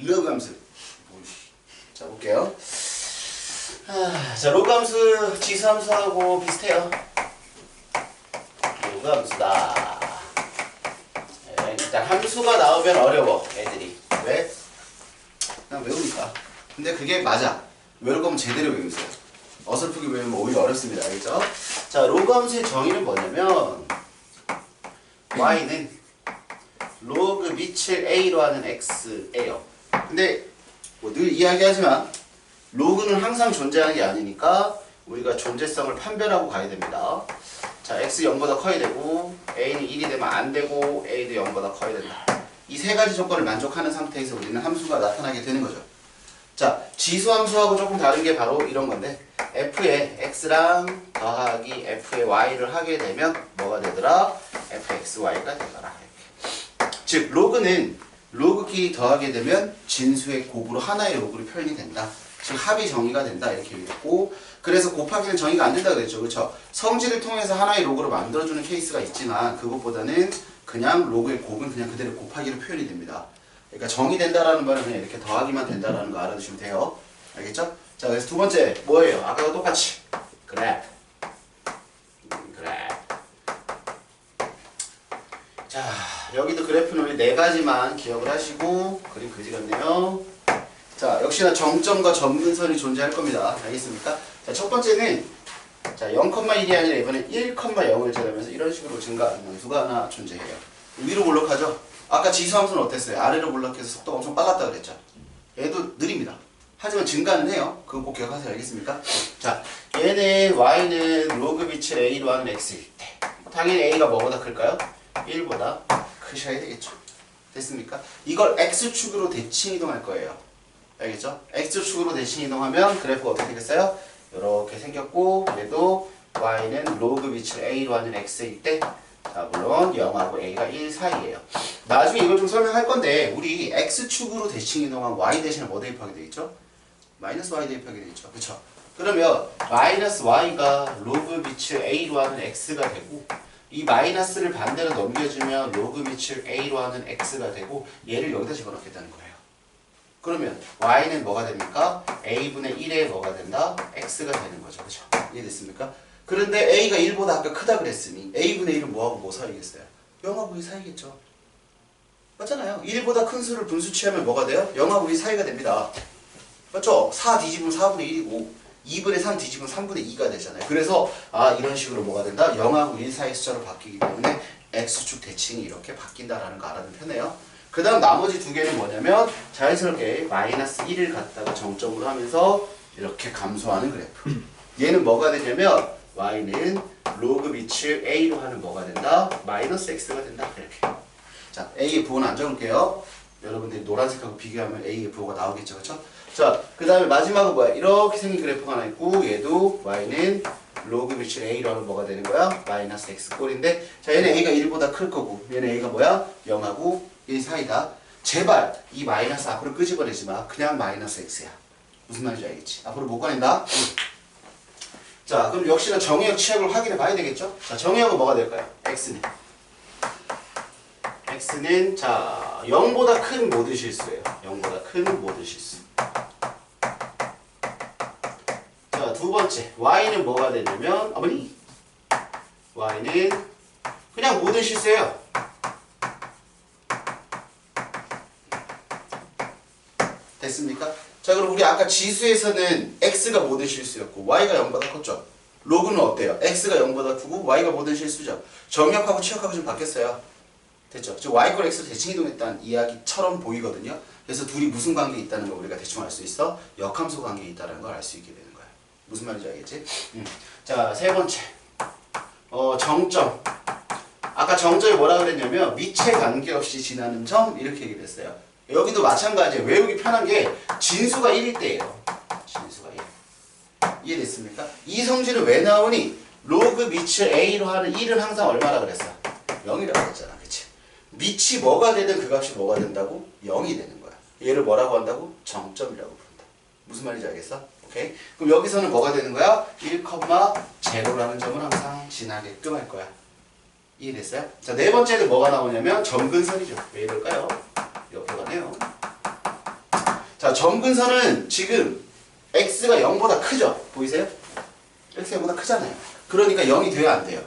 로그 함수. 자, 볼게요. 아, 자, 로그 함수 지수 함수하고 비슷해요. 로그 함수다. 네, 일단 함수가 나오면 어려워, 애들이. 왜? 그냥 외우니까. 근데 그게 맞아. 외울 거면 제대로 외우세요. 어설프게 외우면 오히려 어렵습니다. 알겠죠? 자, 로그 함수의 정의는 뭐냐면 y는 로그 밑을 a로 하는 x예요. 근데 뭐 늘 이야기하지만 로그는 항상 존재하는 게 아니니까 우리가 존재성을 판별하고 가야 됩니다. 자, x 0보다 커야 되고 a는 1이 되면 안 되고 a도 0보다 커야 된다. 이 세 가지 조건을 만족하는 상태에서 우리는 함수가 나타나게 되는 거죠. 자, 지수 함수하고 조금 다른 게 바로 이런 건데 f에 x랑 더하기 f에 y를 하게 되면 뭐가 되더라? fxy가 되더라. 이렇게. 즉 로그는 로그끼리 더하게 되면 진수의 곱으로 하나의 로그로 표현이 된다. 즉 합이 정의가 된다 이렇게 얘기했고 그래서 곱하기는 정의가 안 된다 그랬죠. 그렇죠? 성질을 통해서 하나의 로그로 만들어주는 케이스가 있지만 그것보다는 그냥 로그의 곱은 그냥 그대로 곱하기로 표현이 됩니다. 그러니까 정의된다라는 말은 그냥 이렇게 더하기만 된다라는 거 알아두시면 돼요. 알겠죠? 자 그래서 두 번째 뭐예요? 아까와 똑같이 그래프 음, 그래프 자 여기도 그래프는 우리 네 가지만 기억을 하시고 그림 그지 같네요. 자 역시나 정점과 점근선이 존재할 겁니다. 알겠습니까? 자 첫 번째는 자 0,1이 아니라 이번엔 1,0을 제하면서 이런 식으로 증가하는 함수가 하나 존재해요. 위로 볼록하죠? 아까 지수함수는 어땠어요? 아래로 볼록해서 속도가 엄청 빨랐다 그랬죠? 얘도 느립니다. 하지만 증가는 해요. 그거 꼭 기억하세요. 알겠습니까? 자, 얘는 y는 로그 빛을 a로 하는 x일 때 당연히 a가 뭐보다 클까요? 1보다 크셔야 되겠죠. 됐습니까? 이걸 x축으로 대칭 이동할 거예요. 알겠죠? x축으로 대칭 이동하면 그래프가 어떻게 되겠어요? 이렇게 생겼고 얘도 y는 로그 빛을 a로 하는 x일 때 자, 물론 0하고 a가 1 사이에요. 나중에 이걸 좀 설명할 건데 우리 x축으로 대칭 이동한 y 대신에 뭐 대입하게 돼 있죠? 마이너스 y 대입하게 돼 있죠. 그렇죠? 그러면 마이너스 y가 로그 빛을 a로 하는 x가 되고 이 마이너스를 반대로 넘겨주면 로그 빛을 a로 하는 x가 되고 얘를 여기다 집어넣겠다는 거예요. 그러면 y는 뭐가 됩니까? a분의 1에 뭐가 된다? x가 되는 거죠. 그렇죠? 이해됐습니까? 그런데 a가 1보다 아까 크다 그랬으니 a분의 1은 뭐하고 뭐 사이겠어요? 0하고 2 사이겠죠. 맞잖아요. 1보다 큰 수를 분수 취하면 뭐가 돼요? 0하고 2 사이가 됩니다. 맞죠? 4 뒤집으면 4분의 1이고 2분의 3 뒤집으면 3분의 2가 되잖아요. 그래서 아 이런 식으로 뭐가 된다? 0하고 1 사이 숫자로 바뀌기 때문에 x축 대칭이 이렇게 바뀐다라는 거 알아두면 편해요. 그 다음 나머지 두 개는 뭐냐면 자연스럽게 마이너스 1을 갖다가 정점으로 하면서 이렇게 감소하는 그래프. 얘는 뭐가 되냐면 y는 로그 빛을 a로 하는 뭐가 된다? 마이너스 x가 된다. 이렇게. 자, a의 부호는 안 적을게요. 여러분들이 노란색하고 비교하면 a의 부호가 나오겠죠. 그렇죠? 자, 그 다음에 마지막은 뭐야? 이렇게 생긴 그래프가 하나 있고 얘도 y는 로그 a로 하면 뭐가 되는 거야? 마이너스 x 꼴인데 자, 얘는 a가 1보다 클 거고 얘는 a가 뭐야? 0하고 1 사이다. 제발 이 마이너스 앞으로 끄집어내지 마. 그냥 마이너스 x야. 무슨 말인지 알겠지? 앞으로 못 꺼낸다? 자, 그럼 역시나 정의역 취약을 확인해 봐야 되겠죠? 자, 정의역은 뭐가 될까요? x는 x는 자 0보다 큰 모든 실수예요. 0보다 큰 모든 실수. 자, 두 번째 y는 뭐가 되냐면 어머니 y는 그냥 모든 실수예요. 됐습니까? 자, 그럼 우리 아까 지수에서는 x가 모든 실수였고 y가 0보다 컸죠. 로그는 어때요? x가 0보다 크고 y가 모든 실수죠. 정역하고 치역하고 좀 바뀌었어요. 됐죠? 즉 y권 x로 대칭 이동했다는 이야기처럼 보이거든요. 그래서 둘이 무슨 관계에 있다는 걸 우리가 대충 알 수 있어. 역함수 관계에 있다는 걸 알 수 있게 되는 거야. 무슨 말인지 알겠지? 음. 자, 세 번째. 어, 정점. 아까 정점이 뭐라 그랬냐면 밑에 관계없이 지나는 점 이렇게 얘기를 했어요. 여기도 마찬가지예요. 외우기 편한 게 진수가 1일 때예요. 진수가 1. 이해됐습니까? 이 성질은 왜 나오니? 로그 밑을 a로 하는 1은 항상 얼마라 그랬어? 0이라고 했잖아. 밑이 뭐가 되든 그 값이 뭐가 된다고? 0이 되는 거야. 얘를 뭐라고 한다고? 정점이라고 부른다. 무슨 말인지 알겠어? 오케이? 그럼 여기서는 뭐가 되는 거야? 1,0라는 점은 항상 지나게끔 할 거야. 이해됐어요? 자, 네 번째는 뭐가 나오냐면 점근선이죠. 왜 이럴까요? 옆에 가네요. 자, 점근선은 지금 x가 0보다 크죠? 보이세요? x가 0보다 크잖아요. 그러니까 0이 돼야 안 돼요.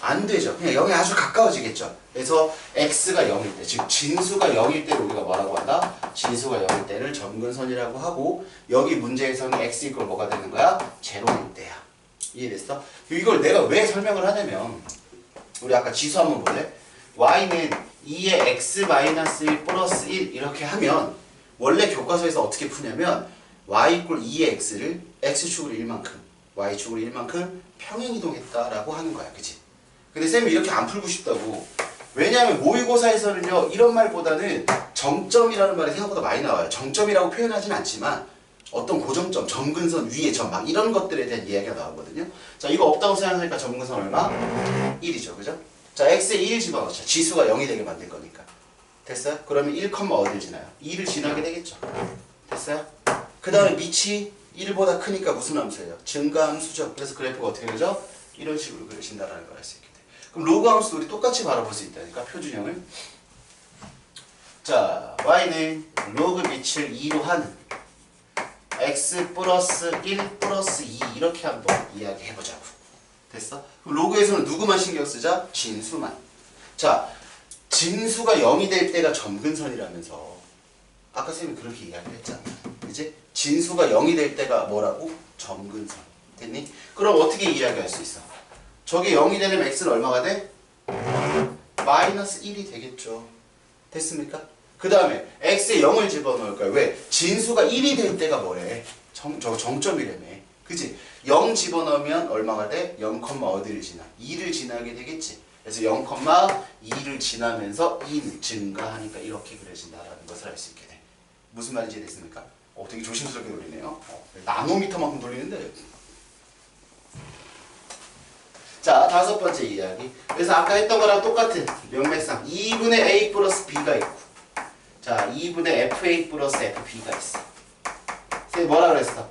안 되죠. 그냥 0에 아주 가까워지겠죠. 그래서 x가 0일 때, 즉 진수가 0일 때를 우리가 뭐라고 한다? 진수가 0일 때를 점근선이라고 하고 여기 문제에서는 x 이걸 뭐가 되는 거야? 제로일 때야. 이해됐어? 이걸 내가 왜 설명을 하냐면 우리 아까 지수 한번 볼래? y는 2의 x-1 플러스 1 이렇게 하면 원래 교과서에서 어떻게 푸냐면 y 이꼴 2의 x를 x축으로 1만큼 y축으로 1만큼 평행이동했다라고 하는 거야 그치? 근데 쌤이 이렇게 안 풀고 싶다고 왜냐하면 모의고사에서는요 이런 말보다는 정점이라는 말이 생각보다 많이 나와요 정점이라고 표현하진 않지만 어떤 고정점, 점근선 위에 점막 이런 것들에 대한 이야기가 나오거든요 자 이거 없다고 생각하니까 점근선 얼마? 1이죠 그죠? 자 x에 1 집어넣자 지수가 0이 되게 만들 거니까 됐어요? 그러면 1, 어디를 지나요? 2를 지나게 되겠죠 됐어요? 그 다음에 밑이 1보다 크니까 무슨 함수예요? 증가함수죠 그래서 그래프가 어떻게 되죠? 이런 식으로 그려진다는 걸 알수돼 그럼 로그 함수도 우리 똑같이 바라볼 수 있다니까 표준형을 자 y는 로그 밑을 2로 하는 x 플러스 1 플러스 2 이렇게 한번 이야기해보자고 됐어? 그럼 로그에서는 누구만 신경 쓰자? 진수만 자 진수가 0이 될 때가 점근선이라면서 아까 쌤이 그렇게 이야기를 했잖아 이제 진수가 0이 될 때가 뭐라고? 점근선 됐니? 그럼 어떻게 이야기할 수 있어? 저게 0이 되려면 x는 얼마가 돼? 마이너스 1이 되겠죠 됐습니까? 그 다음에 x에 0을 집어넣을 거야 왜? 진수가 1이 될 때가 뭐래? 정, 저 정점이라며 그지? 0 집어넣으면 얼마가 돼? 0, 어디를 지나? 2를 지나게 되겠지 그래서 0, 2를 지나면서 2는 증가하니까 이렇게 그려진다라는 것을 알 수 있게 돼 무슨 말인지 이해됐습니까? 어, 되게 조심스럽게 돌리네요 어, 나노미터만큼 돌리는데 자 다섯 번째 이야기. 그래서 아까 했던 거랑 똑같은 명맥상. 2분의 a 플러스 b가 있고. 자 2분의 fa 플러스 fb가 있어. 선생님 뭐라 그랬어?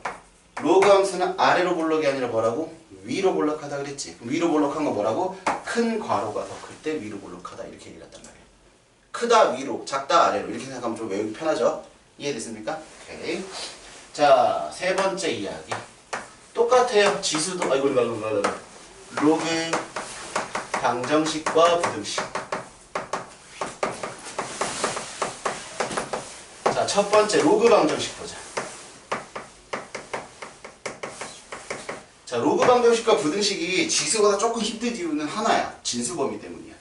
로그 함수는 아래로 볼록이 아니라 뭐라고? 위로 볼록하다 그랬지. 위로 볼록한 거 뭐라고? 큰 괄호가 더 클 때 위로 볼록하다 이렇게 얘기를 했단 말이에요 크다 위로 작다 아래로. 이렇게 생각하면 좀 외우기 편하죠? 이해됐습니까? 오케이. 자세 번째 이야기. 똑같아요? 지수도? 아이고 이거 이거 이거 로그 방정식과 부등식 자, 첫 번째 로그 방정식 보자. 자, 로그 방정식과 부등식이 지수보다 조금 힘든 이유는 하나야. 진수 범위 때문이야.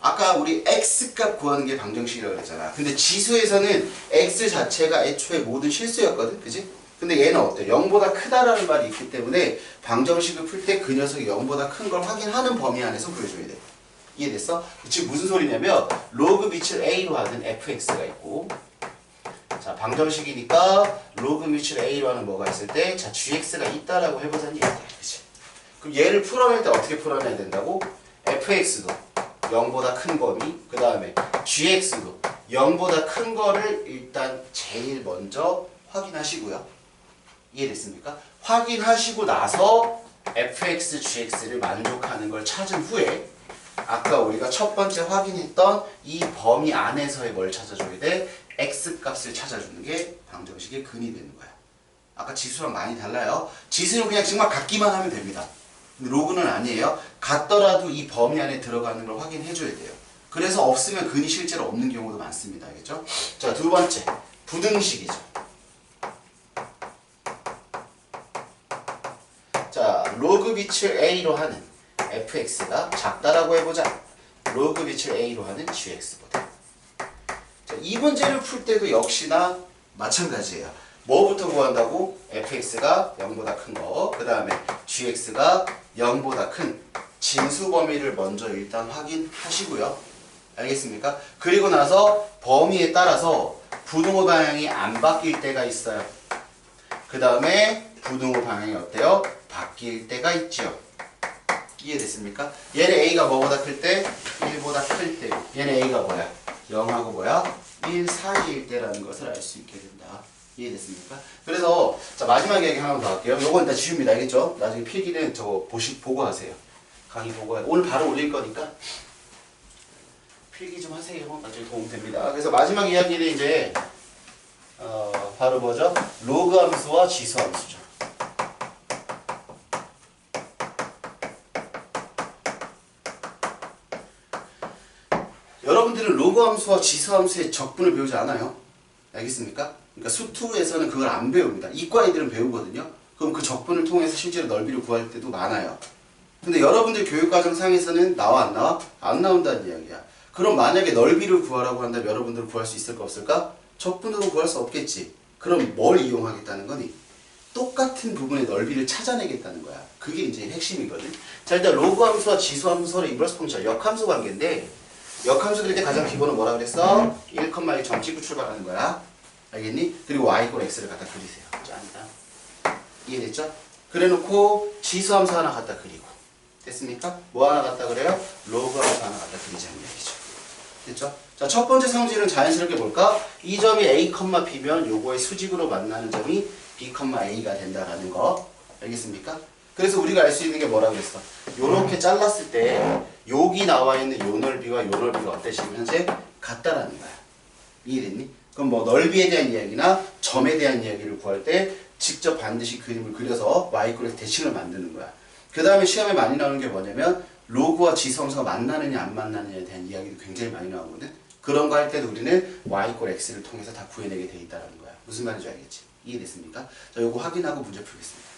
아까 우리 x 값 구하는 게 방정식이라고 그랬잖아. 근데 지수에서는 x 자체가 애초에 모든 실수였거든. 그지? 근데 얘는 어때? 0보다 크다라는 말이 있기 때문에 방정식을 풀 때 그 녀석이 0보다 큰 걸 확인하는 범위 안에서 구해줘야 돼. 이해됐어? 지금 무슨 소리냐면 로그 빛을 a로 하는 fx가 있고 자 방정식이니까 로그 밑을 a로 하는 뭐가 있을 때 자 gx가 있다라고 얘기야 그치? 그럼 얘를 풀어낼 때 어떻게 풀어내야 된다고? fx도 0보다 큰 범위 그 다음에 gx도 0보다 큰 거를 일단 제일 먼저 확인하시고요 이해됐습니까? 확인하시고 나서 fx, gx를 만족하는 걸 찾은 후에 아까 우리가 첫 번째 확인했던 이 범위 안에서의 뭘 찾아줘야 돼? x 값을 찾아주는 게 방정식의 근이 되는 거야. 아까 지수랑 많이 달라요. 지수는 그냥 정말 같기만 하면 됩니다. 로그는 아니에요. 같더라도 이 범위 안에 들어가는 걸 확인해 줘야 돼요. 그래서 없으면 근이 실제로 없는 경우도 많습니다. 알겠죠? 자, 두 번째. 부등식이죠. 자, 로그 빛을 a로 하는 fx가 작다라고 해보자. 로그 빛을 a로 하는 gx보다. 자, 이 문제를 풀 때도 역시나 마찬가지예요. 뭐부터 구한다고? fx가 0보다 큰 거, 그 다음에 gx가 0보다 큰 진수 범위를 먼저 일단 확인하시고요. 알겠습니까? 그리고 나서 범위에 따라서 부등호 방향이 안 바뀔 때가 있어요. 그 다음에 부등호 방향이 어때요? 바뀔 때가 있죠. 이해됐습니까? 얘는 a가 뭐보다 클 때? 1보다 클 때. 얘는 a가 뭐야? 0하고 뭐야? 1 사이일 때라는 것을 알 수 있게 된다. 이해됐습니까? 그래서 자 마지막 얘기 하나 더 할게요. 요건 일단 지웁니다. 알겠죠? 나중에 필기는 저거 보시 보고 하세요. 강의 보고 해. 오늘 바로 올릴 거니까 필기 좀 하세요. 나중에 도움 됩니다. 그래서 마지막 이야기는 이제 어, 바로 뭐죠? 로그 함수와 지수 함수죠. 여러분들은 로그 함수와 지수 함수의 적분을 배우지 않아요. 알겠습니까? 그러니까 수투에서는 그걸 안 배웁니다. 이과 애들은 배우거든요. 그럼 그 적분을 통해서 실제로 넓이를 구할 때도 많아요. 근데 여러분들 교육과정 상에서는 나와 안 나와? 안 나온다는 이야기야. 그럼 만약에 넓이를 구하라고 한다면 여러분들은 구할 수 있을까 없을까? 적분으로 구할 수 없겠지. 그럼 뭘 이용하겠다는 거니? 똑같은 부분의 넓이를 찾아내겠다는 거야. 그게 이제 핵심이거든. 자, 일단 로그 함수와 지수 함수의 인버스 펑션, 역함수 관계인데, 역함수 그릴 때 가장 기본은 뭐라 그랬어? 1,2 점찍고 출발하는 거야. 알겠니? 그리고 y 이꼴 x를 갖다 그리세요. 짠다. 이해됐죠? 그래놓고 지수 함수 하나 갖다 그리고. 됐습니까? 뭐 하나 갖다 그래요? 로그 함수 하나 갖다 그리자는 얘기죠. 됐죠? 자, 첫 번째 성질은 자연스럽게 볼까? 이 점이 A, B면 요거의 수직으로 만나는 점이 B, A가 된다라는 거. 알겠습니까? 그래서 우리가 알 수 있는 게 뭐라 그랬어? 요렇게 잘랐을 때 여기 나와 있는 요 넓이와 요 넓이가 어때? 지금 현재 같다라는 거야. 이해됐니? 그럼 뭐 넓이에 대한 이야기나 점에 대한 이야기를 구할 때 직접 반드시 그림을 그려서 y꼴에서 대칭을 만드는 거야. 그 다음에 시험에 많이 나오는 게 뭐냐면 로그와 지성수가 만나느냐 안 만나느냐에 대한 이야기도 굉장히 많이 나오거든. 그런 거 할 때도 우리는 y꼴 x를 통해서 다 구해내게 돼 있다는 거야. 무슨 말인지 알겠지? 이해됐습니까? 자, 요거 확인하고 문제 풀겠습니다.